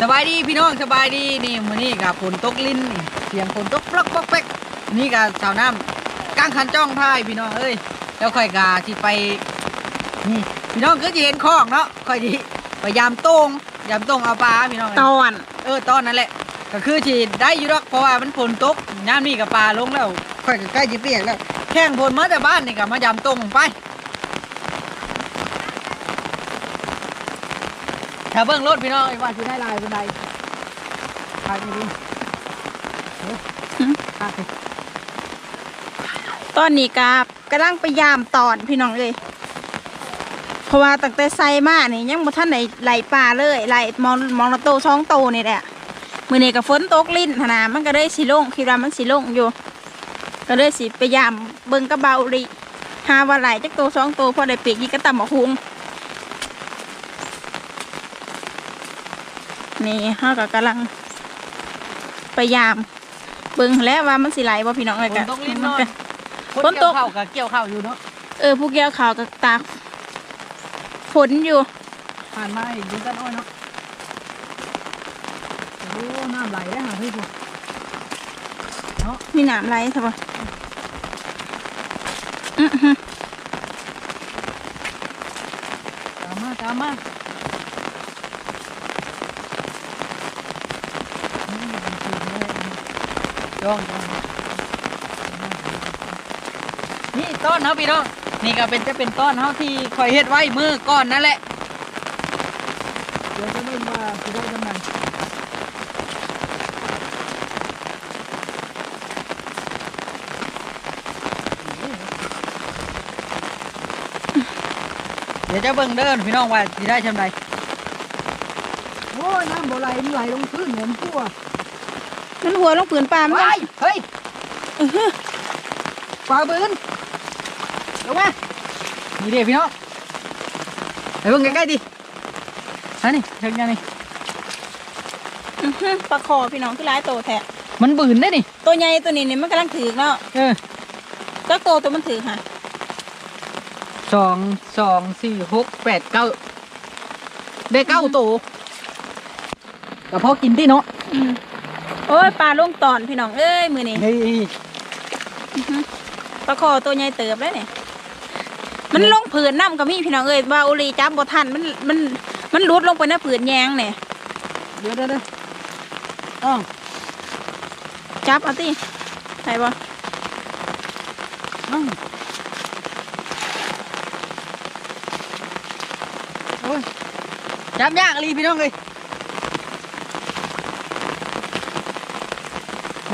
สบายดีพี่น้องสบายดีนี่มื้อนี้กับฝนตกลิ้นนี่เสียงฝนตกปลอกปลอกแป๊กนี่กับสาวน้ำกลางคันจ้องท้ายพี่น้องเอ้ยแล้วค่อยกาที่ไปนี่พี่น้องก็จะเห็นคลองเนาะค่อยดีพยายามโต้งยามโต้งเอาปลาพี่น้องตอนเออตอนนั้นแหละ ก็คือที่ได้อยู่ดอกเพราะว่ามันฝนตกน้ำนี่กับปลาลงแล้วค่อยก็ใกล้จะเปียกแล้วแข่งฝนมาแต่บ้านนี่กับมายามโต้งไป ถ้าเบิ่งรถพี่น้องไอ้ว่าที่ได้ลายเป็นไดทางนี้ดิเฮ้ยทางนี้ตอนนี้กาบกำลังไปยามตอนพี่น้องเลย เพราะว่าตั้งแต่ใส่มานี่ยังบ่ทันไหนไหลป่าเลยไหลมองมองละโตช่องโตนี่แหละมือนี้ก็ฝนตกลิ้นหนามันก็เลยสิลงคิดว่ามันสิลงอยู่ ก็เลยสิไปยามเบิ่งกระเบาริหาว่าไหลจักโตสองโตพอได้ปีกนี่ก็ตำบักหุง นี่เฮาก็กำลังไปยาม เบิ่งแล้วว่ามันสิไหลบ่พี่น้องเลยฝกันตกลิ้นนอน ฝนตกเกี่ยวข้าวกับเกี่ยวข้าวอยู่เนาะเออผู้เกี่ยวขาวกับตากฝนอยู่ ผ่านมาอีกดูกันอ้อยเนาะโอ้น้ำไหลได้หาพี่พวกเนาะมีหนามไรใช่ปะอื้อหือตามมาตามมา จ้องนี่ต้นเนาะพี่น้องนี่ก็เป็นจะเป็นต้นเฮาที่คอยเฮ็ดไว้มือก่อนนั่นแหละเดี๋ยวจะเริ่มาจะได้กำลังเดี๋ยวจะเบิ่งเดินพี่น้องว่าสิได้ชำไรโอ้ยน้ำบ่ไหลมันไหลลงพื้นเหมือนทั่ว มันหัวลงปืนปลามันว้ายเฮ้ยอื้อหือปลาบืนลงมานี่เดี๋ยวพี่น้องไปเบิ่งใกล้ๆดิฮะนี่เชิงยังนี่อื้อหือปลาคอพี่น้องคือร้ายโตแท้มันบืนได้นี่ตัวใหญ่ตัวนี้เนี่ยมันกำลังถือเนาะเออก็โตตัวมันถือค่ะสองสองสี่หกแปดเก้าได้เก้าตัวก็พอกินที่เนาะอืม โอ้ยปลาลงตอนพี่น้องเอ้ยมือนี่เฮ้ยอื้อหือปลาคอตัวใหญ่เติบแล้วเนี่ยมันลงผืนน้ำกับมีพี่น้องเอ้ยบาอุลีจับบ่ทันมันมันมันหลุดลงไปในผืนแยงเนี่ยเดี๋ยวเดี๋ยวเดี๋ยวอ้าวจับเอาติใช่ปะอ้าวโอ้ยจับยากอีหลีพี่น้องเลย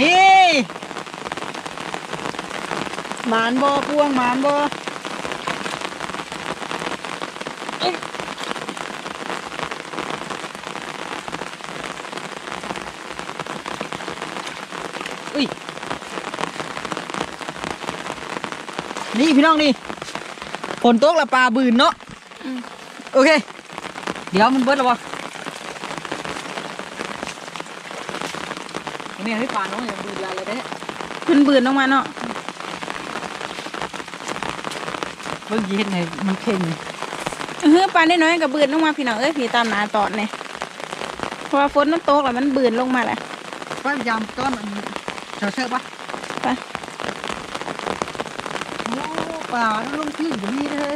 นี่หมานบ่พวงหมานบ่เอ้ยอุ้ยนี่พี่น้องนี่ฝนตกและปลาบืนเนาะอืมโอเค เดี๋ยวมันเบิดแล้วบ่อั นนี้ให้ปลาน้องอย่าบืนอะไรเด้มันบืนลงมาเนาะเบิ่งยีเฮ็ดให้มันเข่งเออปลาน้อยกับบืนลงมาพี่น้องเอ้ยพี่ตามหนาตอดเนี่ยเพราะฝนมันตกแล้วมันบืนลงมาแหละพยายามต้อนอันเชาเชือกปะโอ้ปลาลงที่อยู่นี่เลย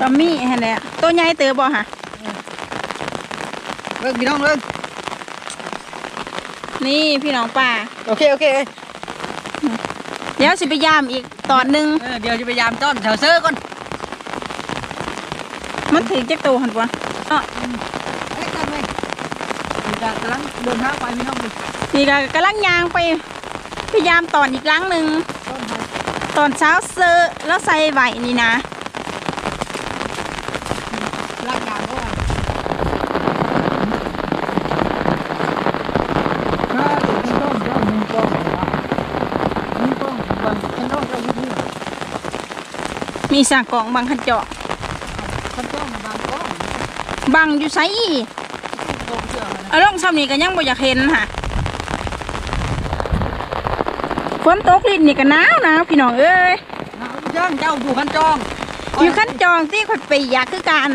ก็มีแฮนแหละตัวใหญ่เติบบ่ฮะเบิ่งพี่น้องเบิ่ง นี่พี่น้องป่า โอเคโอเคเดี๋ยวสิไปยามอีกตอนหนึ่งเออเดี๋ยวจะพยายามต้อนเชาเชือกก่อน มันถึงจะโตหันปะเนาะเอ้ยตั้งไว้นี่ก็กำลังเดินทางไปพี่น้องดูนี่ก็กำลังยางไปพยายามตอนอีกครั้งหนึ่งต้นไม้ตอนเช้าเซอร์แล้วใส่ไหวนี่นะ ลากยางเข้าไปถ้าเด็กขึ้นต้นก็มีกล้องนะครับมีกล้องบางขึ้นต้นก็อยุ่ที่ มีสากกล่องบางขันเจาะขั้นต้นบางกล้องบางอยู่ไซกล้องเชื่อมันนะเอาลองซ้ำนี่ก็ยังบ่อยากเห็นค่ะฝนตกลิ้นนี่ก็หนาวหนาวพี่น้องเอ้ยเอาย่างเจ้าอยู่ขั้นจองอยู่ขั้นจองที่ข่อยไปอยากคือกัน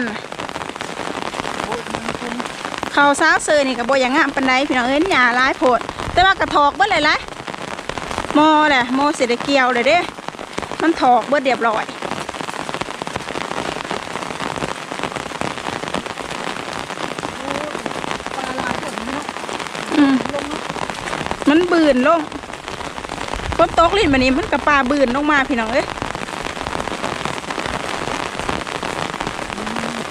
โอ้ยมัน เขาสาวเซอร์นี่ก็บ่อย่างงามปานใดพี่น้องเอ้ยหญ้าหลายโพด แต่ว่ากระถอกเบิดเลยละมอแหละมอเสได็จเกี่ยวเลยเด้ มันถอกเบิดเรียบร้อย ปลาลายพวกนี้เนาะ อืม ลงเนาะ มัน บืนลงฝนตกลิ้นมานี้มันกระปลาบืนลงมาพี่น้องเอ้ย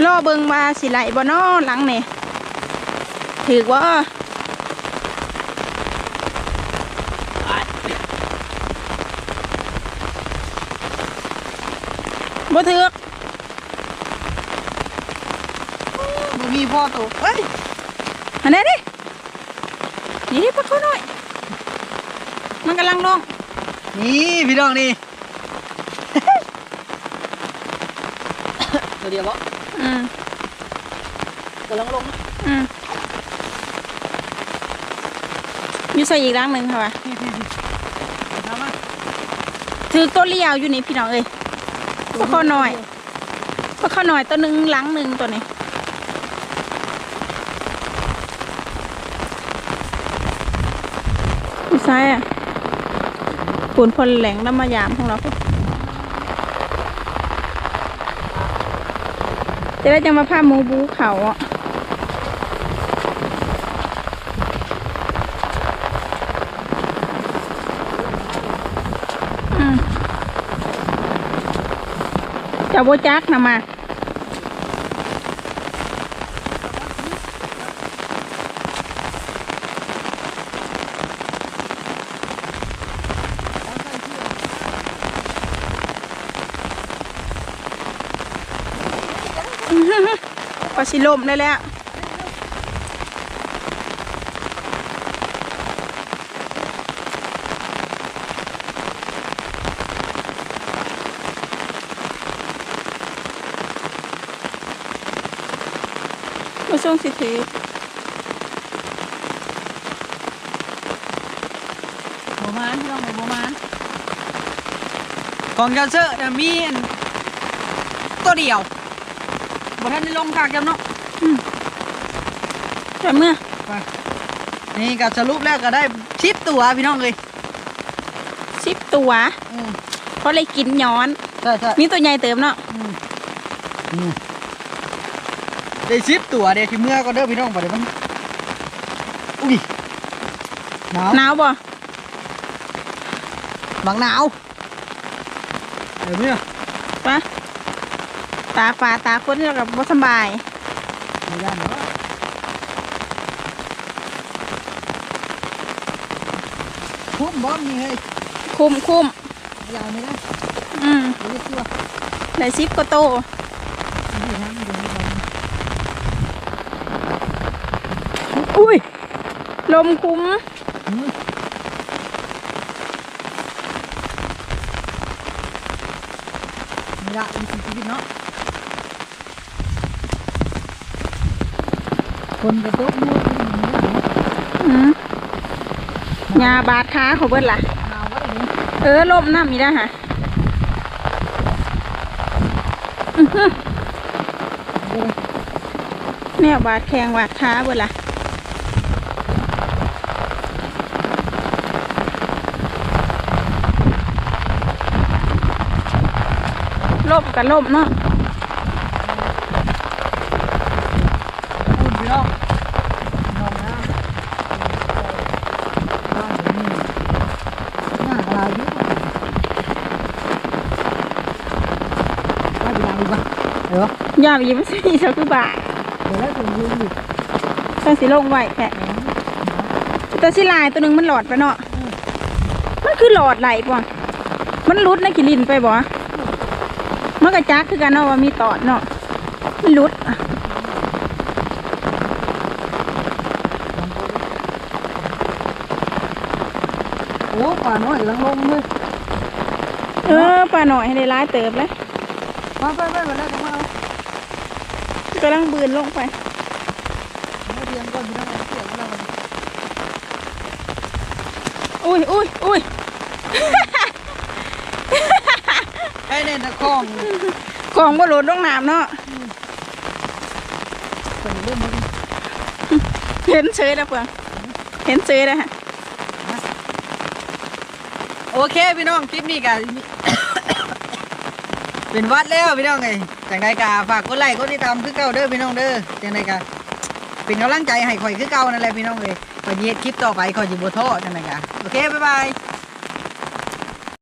รอเบิงว่าสิไหลบ่นอหลังนี่ถือว่าบ่ถือกบ่มีพ่อโตเฮ้ยอันนี้ดินี่ดิปะเขาหน่อย มันกำลังลง นี่พี่น้องนี่ ตัวเดียวบ่อืมกำลังลงอืมอยู่ใส่อีกรังหนึ่งค่ะวะพี่พี่พี่ทำมาถือตัวเลี้ยวอยู่นี่พี่น้องเอ้ยพวกเขาหน่อยพวกเขาหน่อยตัวหนึ่งหลังหนึ่งตัวนี้อยู่ซ้ายอะ ปูนพลแหลงน้ำมายามของเราจะได้จังมาผ้าหมูบูเขาอะอืมจะโบจักนะมา ก็สิลมได้แล้วมาส่วงสิถือบ่มานพี่น้องบ่มานของเจ้าเสื้อน่ะมีนตัวเดียว บ่ทันได้ลงคากจำเนาะแต่เมื่อไปนี่ก็สรุปแล้วก็ได้ชิปตัวพี่น้องเลยสิบตัวอืมเพราะเลยกินย้อนใช่ใช่มีตัวใหญ่เติมเนาะอืมอืมได้ชิปตัวเดี๋ยวที่เมื่อก็เด้อพี่น้องบ่ได้มันอุ้ยหนาวหนาวบ่บางหนาวเดี๋ยวเมื่อปะ ตาปลาตาคนที่เรากับบ่สำบายไม่ได้เนาะพุ่มบอมนี่เฮ้ยคุมคุมยาวไม่ได้อืมเรียกตัวได้สิบก็โตนี่ฮะนี่เดี๋ยวนี้บอมอุ้ย ลมคุ้มอืมนี่ละอีกสิบชีวิตเนาะ คนกระตุกมือคนอย่างนี้เนาะอืมยาบาดขาเขาเบิดล่ะหนาได้เนี่ยเออลมน้ำนี่ได้ฮะอื้อหือเนี่ยบาดแข้งบาดขาเบิดล่ะลมกับลมเนาะ คุณพี่น้องนอนน้ำบ้านเดี๋ยวนี้หน้าลายเยอะกว่าบ้านยาวดีกว่า เดี๋ยวอย่าไปยิ้มสิเจ้าคือบาดเดี๋ยวแล้วถึงยืนอยู่ต้องสิลงไว้แผะตัวสิลายตัวหนึ่งมันหลอดไปเนาะมันคือหลอดไหลป่ะมันรุดในะกิลินไปบ่มันกระจักคือกันเนาะว่ามีตอดเนาะมันรุดอะโอ้ป่าน้อยกำลังลงเลยเออปลาหน่อยให้ได้ร้ายเติบเลยมาไปไปมาแล้ว ก็มาเอากำลังบืนลงไปเอาเรียนก่อนพี่น้องเอาเสียงมาแล้วกันอุ้ยอุ้ยอุ้ยไอ้เนี่ยนะคล้องของบ่หลุดลงน้ำเนาะเป็นเรื่องมันเห็นเฉยแล้วเพื่อนเห็นเฉยแล้วฮะโอเคพี่น้องคลิปนี้กันเป็นวัดแล้วพี่น้องไง จังไดกาฝากกดไลค์กดติดตามคือเก่าเด้อพี่น้องเด้อจังไดกาเป็นกำลังใจให้ข่อยคือเก่านั่นแหละพี่น้องเลยข่อยเย็ดคลิปต่อไปข่อยสิบ่ท้อจังไดกาโอเคบ๊ายบาย